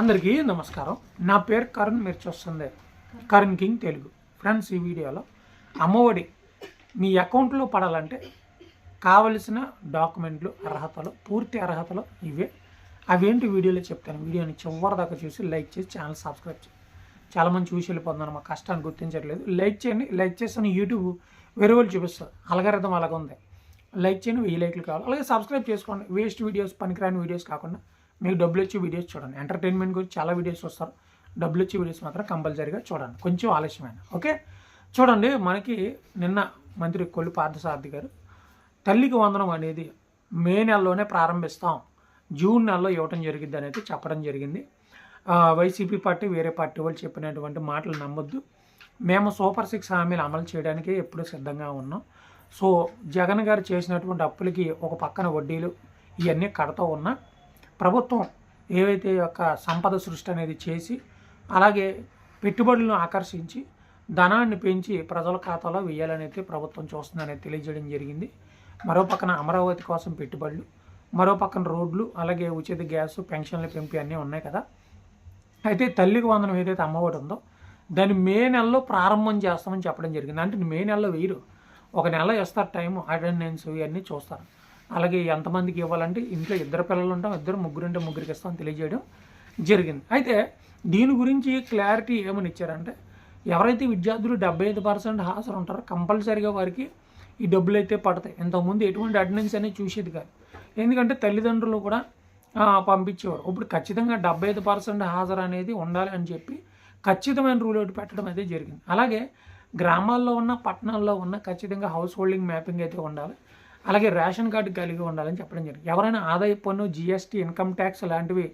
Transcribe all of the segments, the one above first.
అందరికీ నమస్కారం. నా పేరు కరుణ్ మీరు చూస్తుంది కరుణ్ కింగ్ తెలుగు. ఫ్రెండ్స్ ఈ వీడియోలో అమ్మఒడి మీ అకౌంట్లో పడాలంటే కావలసిన డాక్యుమెంట్లు అర్హతలు పూర్తి అర్హతలు ఇవే. అవేంటి వీడియోలో చెప్తాను? వీడియోని చివరి దాకా చూసి లైక్ చేసి ఛానల్ సబ్స్క్రైబ్ చేయండి చాలామంది చూసి వెళ్ళిపోతున్నారు. మా కష్టాన్ని గుర్తించట్లేదు. లైక్ చేయండి. లైక్ చేసిన యూట్యూబ్ వేరే వాళ్ళు చూపిస్తారు. అలగారిథం అలాగ ఉంది లైక్ చేయండి. వెయ్యి లైక్లు కావాలి. అలాగే సబ్స్క్రైబ్ చేసుకోండి. వేస్ట్ వీడియోస్ పనికిరాని వీడియోస్ కాకుండా మీకు డబ్బులు వచ్చే వీడియోస్ చూడండి. ఎంటర్టైన్మెంట్ గురించి చాలా వీడియోస్ వస్తారు డబ్బులు వచ్చే వీడియోస్ మాత్రం కంపల్సరీగా చూడండి. కొంచెం ఆలస్యమైన. ఓకే? చూడండి మనకి నిన్న మంత్రి కొల్లు పార్థసారథి గారు తల్లికి వందనం అనేది మే నెలలోనే ప్రారంభిస్తాం. జూన్ నెలలో ఇవ్వటం జరిగింది అనేది చెప్పడం జరిగింది. వైసీపీ పార్టీ వేరే పార్టీ వాళ్ళు చెప్పినటువంటి మాటలు నమ్మొద్దు. మేము సూపర్ సిక్స్ హామీలు అమలు చేయడానికి ఎప్పుడూ సిద్ధంగా ఉన్నాం. సో జగన్ గారు చేసినటువంటి అప్పులకి ఒక పక్కన వడ్డీలు ఇవన్నీ కడతా ఉన్నా ప్రభుత్వం ఏవైతే యొక్క సంపద సృష్టి అనేది చేసి అలాగే పెట్టుబడులను ఆకర్షించి ధనాన్ని పెంచి ప్రజల ఖాతాలో వేయాలనైతే ప్రభుత్వం చూస్తుందనేది తెలియజేయడం జరిగింది. మరో పక్కన అమరావతి కోసం పెట్టుబడులు మరో పక్కన రోడ్లు అలాగే ఉచిత గ్యాస్ పెన్షన్ల పెంపు అన్నీ ఉన్నాయి కదా. అయితే తల్లికి వందనం ఏదైతే అమ్మఒడి ఉందో దాన్ని మే నెలలో ప్రారంభం చేస్తామని చెప్పడం జరిగింది. అంటే మే నెలలో వేయరు. ఒక నెల ఇస్తారు టైం అటెండెన్స్ ఇవన్నీ చూస్తారు. అలాగే ఎంతమందికి ఇవ్వాలంటే ఇంట్లో ఇద్దరు పిల్లలు ఉంటాం ఇద్దరు ముగ్గురు ఉంటే ముగ్గురికి ఇస్తాం తెలియజేయడం జరిగింది. అయితే దీని గురించి క్లారిటీ ఏమని ఇచ్చారంటే ఎవరైతే విద్యార్థులు డెబ్బై ఐదు పర్సెంట్ హాజరు ఉంటారో కంపల్సరీగా వారికి ఈ డబ్బులు అయితే పడతాయి. ఇంతకుముందు ఎటువంటి అటెండెన్స్ అనేది చూసేది కాదు. ఎందుకంటే తల్లిదండ్రులు కూడా పంపించేవారు. ఇప్పుడు ఖచ్చితంగా డెబ్బై ఐదు పర్సెంట్ హాజరు అనేది ఉండాలి అని చెప్పి ఖచ్చితమైన రూల్ ఒకటి పెట్టడం అయితే జరిగింది. అలాగే గ్రామాల్లో ఉన్న పట్టణాల్లో ఉన్న ఖచ్చితంగా హౌస్ హోల్డింగ్ మ్యాపింగ్ అయితే ఉండాలి. అలాగే రేషన్ కార్డు కలిగి ఉండాలని చెప్పడం జరిగింది. ఎవరైనా ఆదాయ పన్ను జిఎస్టీ ఇన్కమ్ ట్యాక్స్ లాంటివి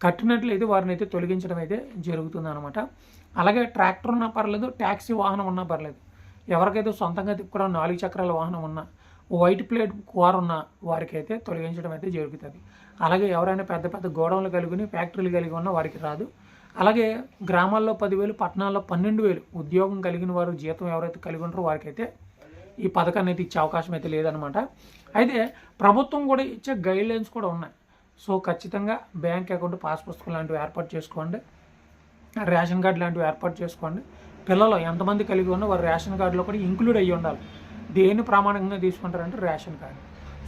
కట్టినట్లయితే వారిని అయితే తొలగించడం అయితే జరుగుతుంది అనమాట అలాగే ట్రాక్టర్ ఉన్నా పర్లేదు ట్యాక్సీ వాహనం ఉన్నా పర్లేదు. ఎవరికైతే సొంతంగా తిప్పుకోవడం నాలుగు చక్రాల వాహనం ఉన్నా వైట్ ప్లేట్ కూర ఉన్న వారికైతే తొలగించడం అయితే జరుగుతుంది. అలాగే ఎవరైనా పెద్ద పెద్ద గోడౌన్లు కలిగి ఫ్యాక్టరీలు కలిగి ఉన్న వారికి రాదు. అలాగే గ్రామాల్లో పదివేలు పట్టణాల్లో పన్నెండు వేలు ఉద్యోగం కలిగిన వారు జీతం ఎవరైతే కలిగి ఉంటారో వారికైతే ఈ పథకాన్ని అయితే ఇచ్చే అవకాశం అయితే లేదనమాట అయితే ప్రభుత్వం కూడా ఇచ్చే గైడ్ లైన్స్ కూడా ఉన్నాయి. సో ఖచ్చితంగా బ్యాంక్ అకౌంట్ పాస్ పుస్తకం లాంటివి ఏర్పాటు చేసుకోండి. రేషన్ కార్డు లాంటివి ఏర్పాటు చేసుకోండి. పిల్లలు ఎంతమంది కలిగి ఉన్నా వారు రేషన్ కార్డులో కూడా ఇంక్లూడ్ అయ్యి ఉండాలి. దేన్ని ప్రామాణికంగా తీసుకుంటారంటే రేషన్ కార్డు.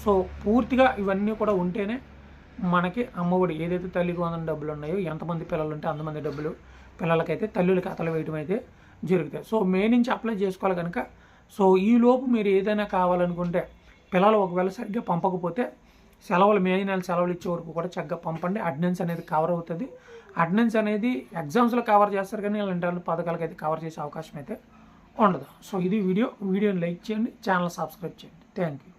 సో పూర్తిగా ఇవన్నీ కూడా ఉంటేనే మనకి అమ్మఒడి ఏదైతే తల్లికి వందన డబ్బులు ఉన్నాయో ఎంతమంది పిల్లలు ఉంటే అంతమంది డబ్బులు పిల్లలకైతే తల్లులకి అతలు వేయడం అయితే జరుగుతాయి. సో మే నుంచి అప్లై చేసుకోవాలి కనుక సో ఈలోపు మీరు ఏదైనా కావాలనుకుంటే పిల్లలు ఒకవేళ సరిగ్గా పంపకపోతే సెలవులు మే నెల సెలవులు ఇచ్చే వరకు కూడా చక్కగా పంపండి. అటెండెన్స్ అనేది కవర్ అవుతుంది. అటెండెన్స్ అనేది ఎగ్జామ్స్లో కవర్ చేస్తారు కానీ ఇలాంటి పథకాలకు అయితే కవర్ చేసే అవకాశం అయితే ఉండదు. సో ఇది వీడియో. వీడియోని లైక్ చేయండి. ఛానల్ సబ్స్క్రైబ్ చేయండి. Thank you